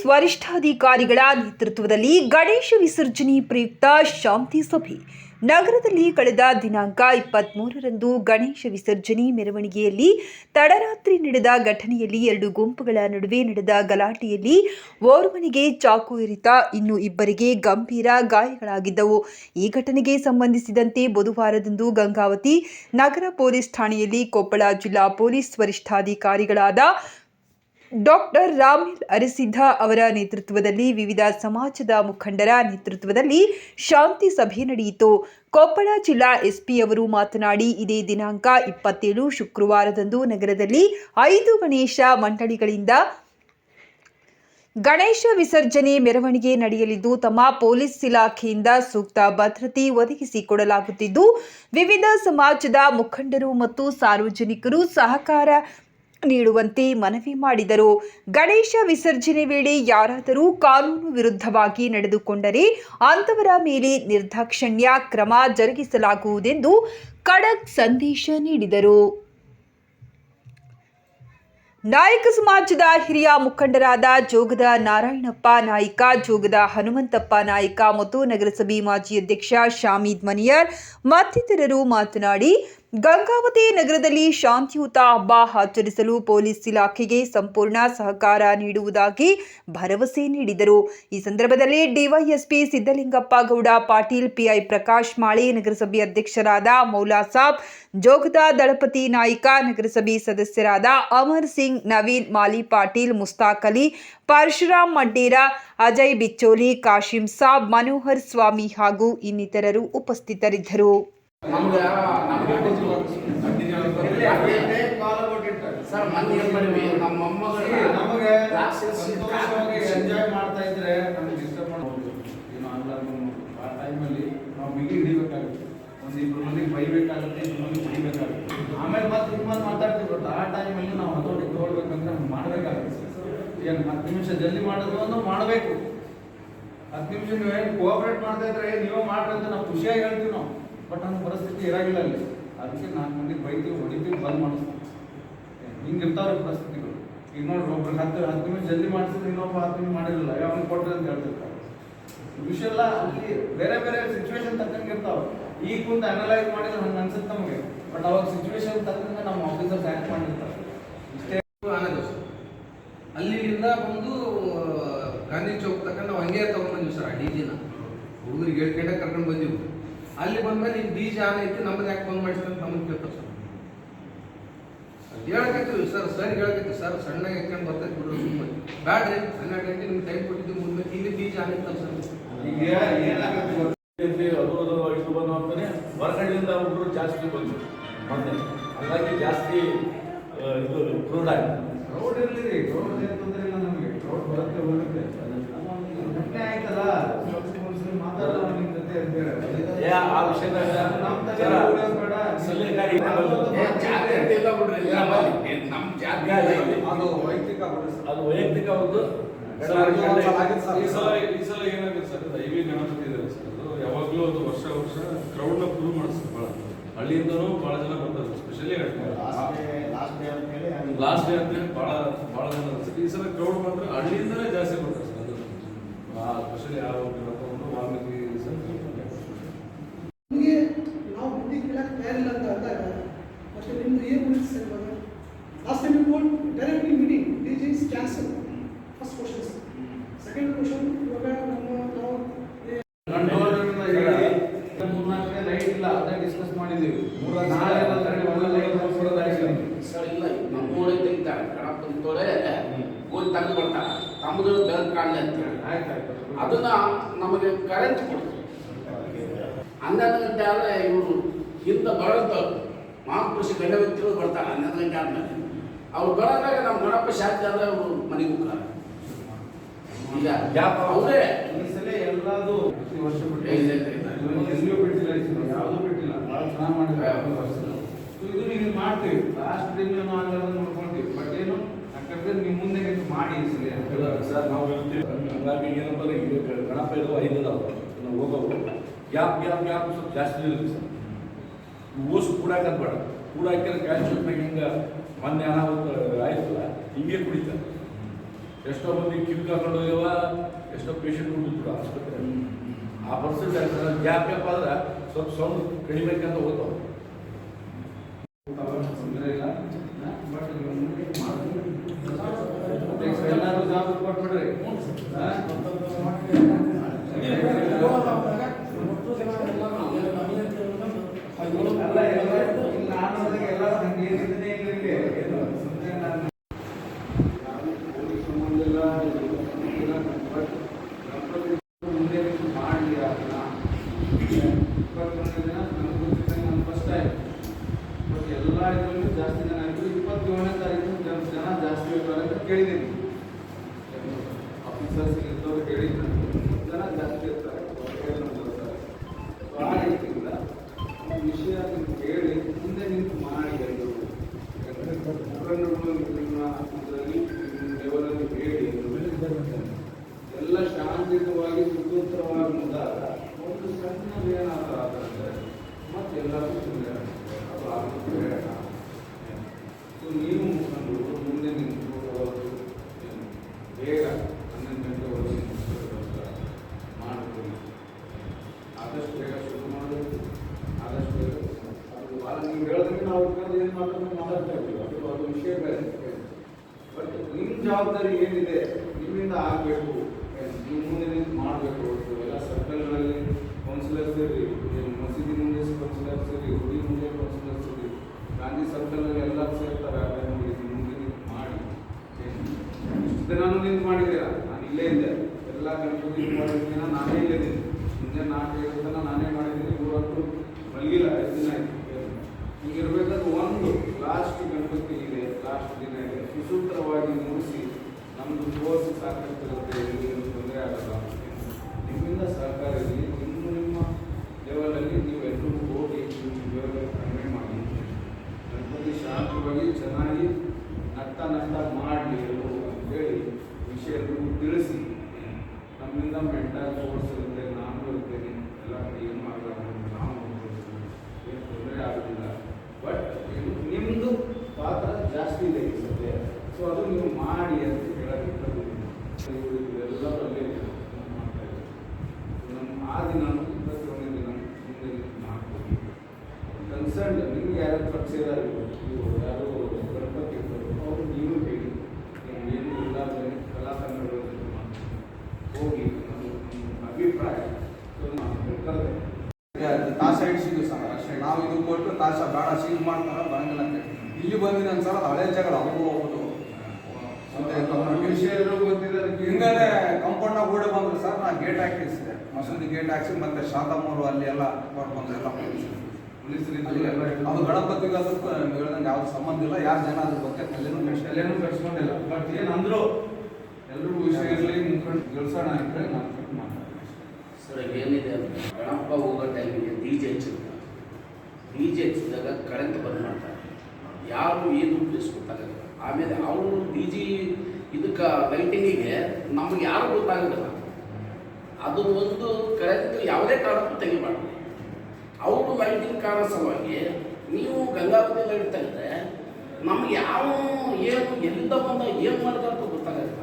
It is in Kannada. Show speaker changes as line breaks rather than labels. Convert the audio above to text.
ಪೊಲೀಸ್ ವರಿಷ್ಠಾಧಿಕಾರಿಗಳ ನೇತೃತ್ವದಲ್ಲಿ ಗಣೇಶ ವಿಸರ್ಜನೆ ಪ್ರಯುಕ್ತ ಶಾಂತಿ ಸಭೆ. ನಗರದಲ್ಲಿ ಕಳೆದ ದಿನಾಂಕ ಇಪ್ಪತ್ತ್ಮೂರರಂದು ಗಣೇಶ ವಿಸರ್ಜನೆ ಮೆರವಣಿಗೆಯಲ್ಲಿ ತಡರಾತ್ರಿ ನಡೆದ ಘಟನೆಯಲ್ಲಿ ಎರಡು ಗುಂಪುಗಳ ನಡುವೆ ನಡೆದ ಗಲಾಟೆಯಲ್ಲಿ ಓರ್ವನಿಗೆ ಚಾಕು ಇರಿತ ಇನ್ನು ಇಬ್ಬರಿಗೆ ಗಂಭೀರ ಗಾಯಗಳಾಗಿದ್ದವು. ಈ ಘಟನೆಗೆ ಸಂಬಂಧಿಸಿದಂತೆ ಬುಧವಾರದಂದು ಗಂಗಾವತಿ ನಗರ ಪೊಲೀಸ್ ಠಾಣೆಯಲ್ಲಿ ಕೊಪ್ಪಳ ಜಿಲ್ಲಾ ಪೊಲೀಸ್ ವರಿಷ್ಠಾಧಿಕಾರಿಗಳಾದ ಡಾಕ್ಟರ್ ರಾಮಿಲ್ ಅರಸಿದ್ಧ ಅವರ ನೇತೃತ್ವದಲ್ಲಿ ವಿವಿಧ ಸಮಾಜದ ಮುಖಂಡರ ನೇತೃತ್ವದಲ್ಲಿ ಶಾಂತಿ ಸಭೆ ನಡೆಯಿತು. ಕೊಪ್ಪಳ ಜಿಲ್ಲಾ ಎಸ್ಪಿ ಅವರು ಮಾತನಾಡಿ, ಇದೇ ದಿನಾಂಕ ಇಪ್ಪತ್ತೇಳು ಶುಕ್ರವಾರದಂದು ನಗರದಲ್ಲಿ ಐದು ಗಣೇಶ ಮಂಡಳಿಗಳಿಂದ ಗಣೇಶ ವಿಸರ್ಜನೆ ಮೆರವಣಿಗೆ ನಡೆಯಲಿದ್ದು, ತಮ್ಮ ಪೊಲೀಸ್ ಇಲಾಖೆಯಿಂದ ಸೂಕ್ತ ಭದ್ರತೆ ಒದಗಿಸಿಕೊಡಲಾಗುತ್ತಿದ್ದು, ವಿವಿಧ ಸಮಾಜದ ಮುಖಂಡರು ಮತ್ತು ಸಾರ್ವಜನಿಕರು ಸಹಕಾರ ನೀಡುವಂತೆ ಮನವಿ ಮಾಡಿದರು. ಗಣೇಶ ವಿಸರ್ಜನೆ ವೇಳೆ ಯಾರಾದರೂ ಕಾನೂನು ವಿರುದ್ಧವಾಗಿ ನಡೆದುಕೊಂಡರೆ ಅಂತವರ ಮೇಲೆ ನಿರ್ದಾಕ್ಷಣ್ಯ ಕ್ರಮ ಜರುಗಿಸಲಾಗುವುದೆಂದು ಖಡಕ್ ಸಂದೇಶ ನೀಡಿದರು. ನಾಯಕ ಸಮಾಜದ ಹಿರಿಯ ಮುಖಂಡರಾದ ಜೋಗದ ನಾರಾಯಣಪ್ಪ ನಾಯ್ಕ, ಜೋಗದ ಹನುಮಂತಪ್ಪ ನಾಯ್ಕ ಮತ್ತು ನಗರಸಭೆ ಮಾಜಿ ಅಧ್ಯಕ್ಷ ಶಾಮೀದ್ ಮನಿಯರ್ ಮತ್ತಿತರರು ಮಾತನಾಡಿ ಗಂಗಾವತಿ ನಗರದಲ್ಲಿ ಶಾಂತಿಯುತ ಹಬ್ಬ ಆಚರಿಸಲು ಪೊಲೀಸ್ ಇಲಾಖೆಗೆ ಸಂಪೂರ್ಣ ಸಹಕಾರ ನೀಡುವುದಾಗಿ ಭರವಸೆ ನೀಡಿದರು. ಈ ಸಂದರ್ಭದಲ್ಲಿ ಡಿವೈಎಸ್ಪಿ ಸಿದ್ದಲಿಂಗಪ್ಪ ಗೌಡ, ಪಾಟೀಲ್ ಪಿಐ ಪ್ರಕಾಶ್ ಮಾಳಿ, ನಗರಸಭೆ ಅಧ್ಯಕ್ಷರಾದ ಮೌಲಾ ಸಾಬ್, ಜೋಗದ ದಳಪತಿ ನಾಯ್ಕ, ನಗರಸಭೆ ಸದಸ್ಯರಾದ ಅಮರ್ ಸಿಂಗ್, ನವೀನ್ ಮಾಲಿ ಪಾಟೀಲ್, ಮುಸ್ತಾಕ್ ಅಲಿ, ಪರಶುರಾಮ್ ಮಡ್ಡೇರ ಅಜಯ್ ಬಿಚ್ಚೋಲಿ, ಕಾಶಿಂ ಸಾಬ್, ಮನೋಹರ್ ಸ್ವಾಮಿ ಹಾಗೂ ಇನ್ನಿತರರು ಉಪಸ್ಥಿತರಿದ್ದರು.
ನಮ್ಗೆ ನಮ್ಗೆ ಸರ್ ಮಂದಿ ಏನ್ ಮಾಡಿವಿ ನಮ್ಮ ಮೊಮ್ಮಗಳ
ನಮಗೆ
ರಾಕ್ಷಸ
ಸಂತೋಷವಾಗಿ ಎಂಜಾಯ್ ಮಾಡ್ತಾ ಇದ್ರೆ ನಮ್ಗೆ ಡಿಸ್ಟರ್ಬ್ ಮಾಡ್ಬೋದು ಏನೋ ಅಲ್ಲ ಆ ಟೈಮಲ್ಲಿ ನಾವು ಬಿಗಿ ಹಿಡಿಬೇಕಾಗುತ್ತೆ. ಒಂದು ಇಬ್ರು ಮಂದಿಗೆ ಬೈಬೇಕಾಗುತ್ತೆ ಇಬ್ರು ಮಂದಿಗೆ ಹೊಡಿಬೇಕಾಗುತ್ತೆ. ಆಮೇಲೆ ಮತ್ತೆ ಮಾತಾಡ್ತೀವಿ ಗೊತ್ತಾ? ಆ ಟೈಮಲ್ಲಿ ನಾವು ಹತೋಟಿ ತಗೊಳ್ಬೇಕಂದ್ರೆ ಮಾಡಬೇಕಾಗುತ್ತೆ. ಏನು ಹತ್ತು ನಿಮಿಷ ಜಲ್ದಿ ಮಾಡೋದು ಅಂದ್ರೆ ಮಾಡಬೇಕು. ಹತ್ತು ನಿಮಿಷ ನೀವು ಏನು ಕೋಆಪರೇಟ್ ಮಾಡ್ತಾ ಇದ್ರೆ ನೀವು ಮಾಡ್ರಿ ಅಂತ ನಾವು ಖುಷಿಯಾಗಿ ಹೇಳ್ತೀವಿ ನಾವು. ಬಟ್ ನನ್ನ ಪರಿಸ್ಥಿತಿ ಇರಾಗಿಲ್ಲ ಅಲ್ಲಿ. ಅದಕ್ಕೆ ನಾಲ್ಕು ಮಂದಿ ಬೈತೀವಿ, ಹೊಡಿತೀವಿ, ಬಂದ್ ಮಾಡಿಸ್ತೀವಿ. ಇರ್ತಾವ್ರ ಪರಿಸ್ಥಿತಿಗಳು. ಈಗ ನೋಡ್ರಿ ಒಬ್ರು ಹತ್ತು ಹತ್ತು ನಿಮಿಷ ಜಲ್ದಿ ಮಾಡಿಸಿದ್ರೆ ಇನ್ನೊಬ್ಬ ಹತ್ತು ನಿಮಿಷ ಮಾಡಿರಲಿಲ್ಲ ಅವ್ನು ಕೊಟ್ಟರೆ ಅಂತ ಹೇಳ್ತಿರ್ತಾರೆ. ವಿಷಯ ಎಲ್ಲ ಅಲ್ಲಿ ಬೇರೆ ಬೇರೆ ಸಿಚುವೇಶನ್ ತಕ್ಕಂಗೆ ಇರ್ತಾವೆ ಈಗ ಕುಂತ ಅನಲೈಸ್ ಮಾಡಿದ್ರೆ ಹಂಗೆ ಅನ್ಸುತ್ತೆ ನಮಗೆ. ಬಟ್ ಅವಾಗ ಸಿಚುವೇಶನ್ ತಕ್ಕಂಗೆ ನಮ್ಮ ಆಫೀಸರ್ಸ್ ಆ್ಯಕ್ಟ್ ಮಾಡಿರ್ತಾರೆ. ಇಷ್ಟೇ
ಅಲ್ಲಿಂದ ಬಂದು, ಗಾಂಧಿ ಚೌಕ್ ತಕ್ಕ ನಾವು ಹಂಗೆ ತಗೊಂಡ್ಬಂದ್ವಿ ಸರ್, ಆ ಡಿ ಜಿನ ಹುಡುಗರಿಗೆ ಹೇಳ್ಕೊಂಡೆ ಕರ್ಕೊಂಡು ಬಂದಿವಿ. ಅಲ್ಲಿ ಬಂದ್ಮೇಲೆ ನಿಮ್ ಬೀಜ ಆಗೈತಿ ಆನ್ ಐತಿ ಯಾಕೆ ಬಂದ್ ಮಾಡಿಸ್ತಾರೆ ಅಂತ ನಮ್ಗೆ ಕೇಳ್ತಾರೆ ಸರ್. ಹೇಳಕತ್ತೀವಿ ಸರ್ ಸರ್ ಹೇಳಕತ್ತೀವಿ ಸರ್ ಸಣ್ಣಗೆ ಹಾಕೊಂಡು ಬರ್ತೈತಿ ಬಿಡ್ರಿ ಸುಮ್ಮನೆ ಬ್ಯಾಡ್ರಿ ಹನ್ನೆರಡು ಗಂಟೆ ನಿಮ್ಗೆ ಟೈಮ್ ಕೊಟ್ಟಿದ್ದು ಮುಂದೆ ಇಲ್ಲಿ ಬೀಜ ಆನ್ ಸರ್.
ಅದು ಅದು ಇದು ಬಂದು ಅಂತಾನೆ ಹೊರಗಡೆಯಿಂದ ಹುಡುಗರು ಜಾಸ್ತಿ ಬಂದರು. ಮೊನ್ನೆ ಹಾಗಾಗಿ ಜಾಸ್ತಿ ಇದು ಕ್ರೂಡ್ ಆಗಿದೆ
ರೋಡ್ ಇರ್ಲಿ ರೋಡ್ ಏನ್ ತೊಂದ್ರೆ ಇಲ್ಲ ನಮಗೆ ರೋಡ್ ಬರುತ್ತೆ ಹೋಗುತ್ತೆ ಘಟನೆ ಆಯ್ತಲ್ಲ ಸ್ವಲ್ಪ ಮುಗಿಸಿ ಮಾತಾಡೋಣ ನಿಮ್ ಜೊತೆ ಅಂತ ಹೇಳಿ.
ಏ, ಆ ವಿಷಯದಾಗ
ನಮ್ ತಲೆ
ಜರ
ಉಳಿಯೋದ್ ಬೇಡ.
ಸಲಹೆಗಾರಿ
ಏ, ಜಾಗ್ರತೆ ಇಲ್ಲ ಬಿಡ್ರಿ ಇಲ್ಲ ಬನ್ನಿ. ಏ, ನಮ್ ಜಾಗ್ರತೆ ಇಲ್ಲ.
ಅದು ವೈಯಕ್ತಿಕ.
ಅದು ವೈಯಕ್ತಿಕ ಒಂದು.
ಈ ಸಲ ಈ ಏನಾಗುತ್ತೆ ಸರ್ ದೈವಿ ಗಣಪತಿ ಇದೆ ಸರ್ ಅದು ಯಾವಾಗಲೂ ಅದು ವರ್ಷ ವರ್ಷ ಕ್ರೌಡ್ನ ಫುಲ್ ಮಾಡಿಸ್ತಾರೆ ಭಾಳ ಹಳ್ಳಿಯಿಂದನೂ ಭಾಳ ಜನ ಬರ್ತಾರೆ ಸ್ಪೆಷಲಿ ಲಾಸ್ಟ್ ಡೇ ಅಂತೇಳಿ ಭಾಳ ಭಾಳ ಜನ ಈ ಸಲ ಕ್ರೌಡ್ ಮಾತ್ರ ಹಳ್ಳಿಯಿಂದಲೇ ಜಾಸ್ತಿ ಬರ್ತಾರೆ ಸರ್ ಅದು ಸ್ಪೆಷಲಿ ಯಾವ ಒಂದು ವಾಲ್ಮೀಕಿ ಸರ್
ನಿಮಗೆ ನಾವು ಬುದ್ಧಿ ಕೇಳಕ್ಕೆ ತಯಾರಿಲ್ಲ ಅಂತ ಅಂದಾಗ ಮತ್ತೆ ನಿಮ್ದು ಏನು ಉಳಿಸಿ ಸರ್ ಇವಾಗ last time you directly meeting D G is cancel first question second question ಇವಾಗ ನಮ್ಮ ನಾವು
ಗಂಡೋದರಿಂದ ಹೇಳಿ ಮೂರ್ನಾಲ್ಕು ದಿನ ಲೈಟ್ ಇಲ್ಲ ಅದೇ ಡಿಸ್ಕಸ್ ಮಾಡಿದೀವಿ ನಾಳೆ
ಸರ್ ಇಲ್ಲ ನಮ್ಮೋಳೆ ತೆಗಿತಾರೆ. ಗಣಪತಿ ತೋಳೆ ಗೋಲ್ ತಂದು ಬರ್ತಾರೆ. ತಮ್ಮದು ಬೆಳಕು ಕಾಣಲಿ ಅಂತ ಹೇಳಿ.
ಆಯ್ತಾಯ್ತು.
ಅದನ್ನ ನಮಗೆ ಕರೆಂಟ್ ಕೊಡ್ತಾರೆ ಹನ್ನೆರಡು ಗಂಟೆ ಆದರೆ ಇವರು ಹಿಂದೆ ಬರೋಂಥವ್ರು ಮಹಾಪುರುಷ ಗಂಡ ವ್ಯಕ್ತಿಗಳು ಬರ್ತಾರೆ ಹನ್ನೆರಡು ಗಂಟೆ ಆದ್ಮೇಲೆ. ಅವ್ರು ಬರೋದಾಗ ನಮ್ಮ ಗಣಪ ಶಾಂತಿ ಆದರೆ ಅವರು ಮನೆಗೆ ಹೋಗ್ತಾರೆ. ಈಗ
ಯಾವ
ಅವರೇ
ಈ ಸಲ ಎಲ್ಲದು ಪ್ರತಿ ವರ್ಷ
ಏ,
ಮಾಡಿದ್ರೆ ಯಾವುದು ಚೆನ್ನಾಗಿ ಮಾಡಿದ್ರೆ ಇದು ನೀವು ಮಾಡ್ತೀವಿ. ಲಾಸ್ಟ್ ಟೈಮ್ ನಾವು ಆಗಲ್ಲ ನೋಡ್ಕೊಳ್ತೀವಿ. ಬಟ್ ಏನು ಯಾಕಂದ್ರೆ ನೀವು ಮುಂದೆ ಇದು ಮಾಡಿ ಸರಿ
ಸರ್ ನಾವು ಹೇಳ್ತೀವಿ. ಹಂಗಾಗಿ ಏನಪ್ಪ ಗಣಪ ಇರುವ ಐದು ಅದಾವ ನಾವು ಹೋಗೋವು ಗ್ಯಾಪ್ ಗ್ಯಾಪ್ ಗ್ಯಾಪ್ ಸ್ವಲ್ಪ ಜಾಸ್ತಿ ಇರುತ್ತೆ ಸರ್. ಓಸು ಕೂಡಾಕದ್ ಬೇಡ. ಕ್ಯಾಶ್ ಕ್ಯಾಲ್ಸಿಯಂ ಹಿಂಗೆ ಮೊನ್ನೆ ಅನಾಹುತ ಆಯ್ತಲ್ಲ ಹಿಂಗೆ ಕುಡಿತಾರೆ. ಎಷ್ಟೋ ಮಂದಿ ಕಿವಿ ಕರ್ಕೊಂಡು ಹೋಗ್ಯವ ಎಷ್ಟೋ ಪೇಷಂಟ್ ಕುಡಿದ್ರು ಆಸ್ಪತ್ರೆ ಆ ಪರ್ಸೆಂಟ್ ಗ್ಯಾಪ್ ಗ್ಯಾಪ್ ಆದ್ರೆ ಸ್ವಲ್ಪ ಸೌಂಡ್ ಕಡಿಮೆ ಅಂತ ಹೋಗ್ತಾವೆ
ತೊಂದರೆ ಇಲ್ಲ ಬಟ್ ಎಲ್ಲರೂ ಜಾಬ್ ಕೊಟ್ಬಿಡ್ರಿ ಹಾ? ಅಲ್ಲ ಎಲ್ಲ ಇಲ್ಲಿ ನಾನು ನೋಡಿದಾಗ ಎಲ್ಲ ಹಂಗೆ ಏನಿದೆ ಇಲ್ಲ ಇಲ್ಲಿ ಸುಮ್ನೆ ನಾನು ನಾನು ಪೊಲೀಸ್ ಸಂಬಂಧ ಇಲ್ಲ ಇಲ್ಲ, ಬಟ್ ಗಣಪತಿ ಮುಂದೆ ನಿಂತು ಮಾಡ್ಲಿ ಅದನ್ನ ಇಪ್ಪತ್ತೊಂದನೇ ದಿನ ನನಗೆ ಗೊತ್ತಿದ್ದಂಗೆ ನಾನು ಫಸ್ಟ್ ಟೈಮ್ ಬಟ್ ಎಲ್ಲ ಇದರಲ್ಲೂ ಜಾಸ್ತಿ ಜನ ಆಯಿತು ಇಪ್ಪತ್ತೇಳನೇ ತಾರೀಕು ಜನ ಜನ ಜಾಸ್ತಿ ಇರ್ತಾರೆ ಅಂತ ಕೇಳಿದ್ದೀನಿ ಆಫೀಸರ್ಸ್ ಇದ್ದವ್ರು ಹೇಳಿದ್ರು ಜನ ಜಾಸ್ತಿ ಇರ್ತಾರೆ ಬರ್ತಾರೆ ಸೊ ಆ ವಿಷಯ ನೀವು ಹೇಳಿ ಮುಂದೆ ನಿಂತು ಮಾಡಿ ಎಲ್ಲರೂ ಯಾಕಂದರೆ ಮುಖಂಡರುಗಳು ನಿಮ್ಮ ಇದರಲ್ಲಿ ನಿಮ್ಮ ಲೆವೆಲಲ್ಲಿ ಹೇಳಿ ಎಲ್ಲ ಶಾಂತಿಯುತವಾಗಿ ಸುಸೂತ್ರವಾಗಿ ಮುಂದಾದ ಒಂದು ಸಣ್ಣ ಏನಾದರೂ ಆದರೆ ಮತ್ತೆ ಎಲ್ಲರಿಗೂ ತೊಂದರೆ ಅದು ಆಗುತ್ತೆ ಬೇಡ ಸೊ ನೀವು ಮುಂದೆ ನಿಂತು ಅವತ್ತು ಬೇಗ ಹನ್ನೊಂದು ಗಂಟೆವರೆಗೆ ಮುಗಿಸೋದಕ್ಕೋಸ್ಕರ ಮಾಡ್ತೀವಿ ಆದಷ್ಟು ಬೇಗ ಶುರು ಮಾಡಬೇಕು ಆದಷ್ಟು ಬೇಗ ಅದು ಭಾಳ ನೀವು ಹೇಳೋದಕ್ಕೆ ನಾವು ಉಳ್ಕೊಂಡು ಏನು ಮಾತಾಡೋದು ಮಾತಾಡ್ತಾ ಇದ್ದೀವಿ. ಅದು ವಿಷಯ ಬೇರೆ ಬಟ್ ನಿಮ್ಮ ಜವಾಬ್ದಾರಿ ಏನಿದೆ, ನಿಮ್ಮಿಂದ ಆಗಬೇಕು ನೀವು ಮುಂದೆ ನಿಂತು ಮಾಡಬೇಕು ಎಲ್ಲ ಸರ್ಕಲ್ಗಳಲ್ಲಿ ಕೌನ್ಸಿಲರ್ಸ್ ಇರಲಿ ಮಸೀದಿ ಮುಂದೆ ಕೌನ್ಸಿಲರ್ಸ್ ಇರಲಿ ಗುಡಿ ಮುಂದೆ ಕೌನ್ಸಿಲರ್ಸ್ ಇರಲಿ, ಗಾಂಧಿ ಸರ್ಕಲ್ನಲ್ಲಿ ಎಲ್ಲ ಸೇರ್ತಾರೆ ಅದೇ ನೋಡಿ ನೀವು ಮುಂದೆ ನಿಂತು ಮಾಡಿ? ಇಷ್ಟು ದಿನಾನು ನಿಂತು ಮಾಡಿದ್ದೀರಾ? ನಾನು ಇಲ್ಲೇ ಇದ್ದೆ. ಎಲ್ಲ ಮಾಡಿದ್ದೀನ ನಾನೇ ಇಲ್ಲೇ ಇದ್ದೀನಿ. ಮುಂದೆ ನಾಲ್ಕೈದು ದಿನ ನಾನೇ ಮಾಡಿದ್ದೀನಿ ಇವತ್ತು ಮಲಗಿಲ್ಲ ಐದು ದಿನ ಆಯ್ತು ಈಗ ಇರಬೇಕಾದ್ರೆ ಒಂದು ಲಾಸ್ಟ್ ಗಣಪತಿ ಇದೆ ಲಾಸ್ಟ್ ದಿನ ಇದೆ ಸುಸೂತ್ರವಾಗಿ ಮುಗಿಸಿ ನಮ್ಮದು ಕೋರ್ಸ್ ಸಾಕಷ್ಟಿರುತ್ತೆ ಏನು ತೊಂದರೆ ಆಗಲ್ಲ ನಿಮ್ಮಿಂದ ಸಹಕಾರ ಇರಲಿ ನಿಮ್ಮ ನಿಮ್ಮ ಲೆವೆಲಲ್ಲಿ ನೀವು ಎಲ್ಲರೂ ಹೋಗಿ ನಿಮ್ಮ ಲೆವೆಲ್ ಕಡಿಮೆ ಮಾಡಿ ಗಣಪತಿ ಶಾಂತವಾಗಿ ಚೆನ್ನಾಗಿ ನಟ್ಟ ಮಾಡಲಿ ಎಲ್ಲರೂ ಅಂತೇಳಿ ವಿಷಯ ತಿಳಿಸಿ ನಮ್ಮಿಂದ ಮೆಂಟಲ್ ಫೋರ್ಸ್ ಇರುತ್ತೆ, ನಾನು ಇರ್ತೇನೆ, ಎಲ್ಲ ಏನು ಆಗಲ್ಲ ನಾವು. ಏನು ತೊಂದರೆ ಆಗೋದಿಲ್ಲ ಬಟ್ ನಿಮ್ಮದು ಪಾತ್ರ ಜಾಸ್ತಿ ಇದೆ ಈ ಸೊ ಅದು ನೀವು ಮಾಡಿ ಅಂತ ಸೊ ಇವ್ರು ಇದೆಲ್ಲದರಲ್ಲೇ ಮಾಡ್ತಾ ಇದ್ದಾರೆ. ನಮ್ಮ ಆ ದಿನ ಇಪ್ಪತ್ತೊಂದನೇ ದಿನ ಮುಂದೆ ನಿಂತು ಮಾಡ್ತೀವಿ ಕನ್ಸರ್ನ್ ನಿಮ್ಗೆ ಯಾರು ಪರಿಚಯ ಇವರು ಯಾರು ಗಣಪತಿ ಇರ್ತಾರೆ ಅವರು ನೀವು ಹೇಳಿ ನೀವು ಏನು ಇಲ್ಲ ಅಂದರೆ ಕಲಾ ಸಂಘಗಳ ಜೊತೆ ಮಾತಾಡಿ. ಹೋಗಿ ನಮ್ಮ ನಮ್ಮ ಅಭಿಪ್ರಾಯ ಸೊ ನಾವು ಕರೆದೆ
ತಾಸ ಇಡಿಸಿದ್ವಿ ಸರ್ ಇದು ಕೊಟ್ಟು ತಾಸ ಬೇಡ ಸೀಲ್ ಮಾಡ್ತಾರೆ ಬರಂಗಿಲ್ಲ ಅಂತ ಇಲ್ಲಿ ಬಂದಿನ ಸರ್ ಅದು. ಹಳೆ ಜಗಳ ಅವರು ಹೋಗೋದು ಹಿಂಗಡೆ ಕಾಂಪೌಂಡ್ನಾಗ ಓಡಿ ಬಂದ್ರು ಸರ್ ನಾ ಗೇಟ್ ಹಾಕಿಸಿದೆ. ಮಸೂದಿ ಗೇಟ್ ಹಾಕಿಸಿ ಮತ್ತೆ ಶಾತಮೂರು ಅಲ್ಲಿ ಎಲ್ಲ ಮಾಡ್ಕೊಂಡು ಬಂದ್ರು ಎಲ್ಲ ಅದು ಗಣಪತಿಗೆ ಅದಕ್ಕೂ ಹೇಳ್ದಂಗೆ ಯಾವ್ದು ಸಂಬಂಧ ಇಲ್ಲ ಯಾರು ಜನ ಅದ್ರ ಬಗ್ಗೆ ತಲೆನೂ
ಎಲ್ಲೇನೂ ಕಟ್ಸ್ಕೊಂಡಿಲ್ಲ ಬಟ್ ಏನಂದ್ರು ಎಲ್ರಿಗೂ ವಿಷಯ ಇರಲಿ ಮುಖಂಡು ಗೆಲ್ಸೋಣ ಅಂತ ನಾನು ಕಟ್ ಮಾತಾಡ್ತೀನಿ
ಸರ್ ಏನಿದೆ ಗಣಪ ಹೋಗೋ ಟೈಮಿಗೆ ಡಿ ಜೆ ಹಚ್ಚಿರ್ತಾರೆ ಡಿ ಜೆ ಹಚ್ಚಿದಾಗ ಕರೆಂಟ್ ಬಂದ್ ಮಾಡ್ತಾರೆ. ಯಾರು ಏನು ಪ್ಲೇಸ್ ಗೊತ್ತಾಗಲ್ಲ ಆಮೇಲೆ ಅವರು ಡಿ ಜಿ ಇದಕ್ಕೆ ಲೈಟಿಂಗಿಗೆ ನಮ್ಗೆ ಯಾರು ಗೊತ್ತಾಗೋದಿಲ್ಲ ಅದು ಒಂದು ಕರೆಂಟ್ ಯಾವುದೇ ಕಾರಣಕ್ಕೂ ತೆಗಿಬಾರ್ದು. ಅವರು ಲೈಟಿಂಗ್ ಕಾರಣ ಸಲುವಾಗಿ ನೀವು ಗಂಗಾವತಿ ಲೈಟ್ ತೆಗೆದ್ರೆ ನಮ್ಗೆ ಯಾವ ಏನು ಎಲ್ಲಿಂದ ಬಂದ ಏನು ಮಾಡಿದ ಅಂತ
ಗೊತ್ತಾಗಲ್ಲ.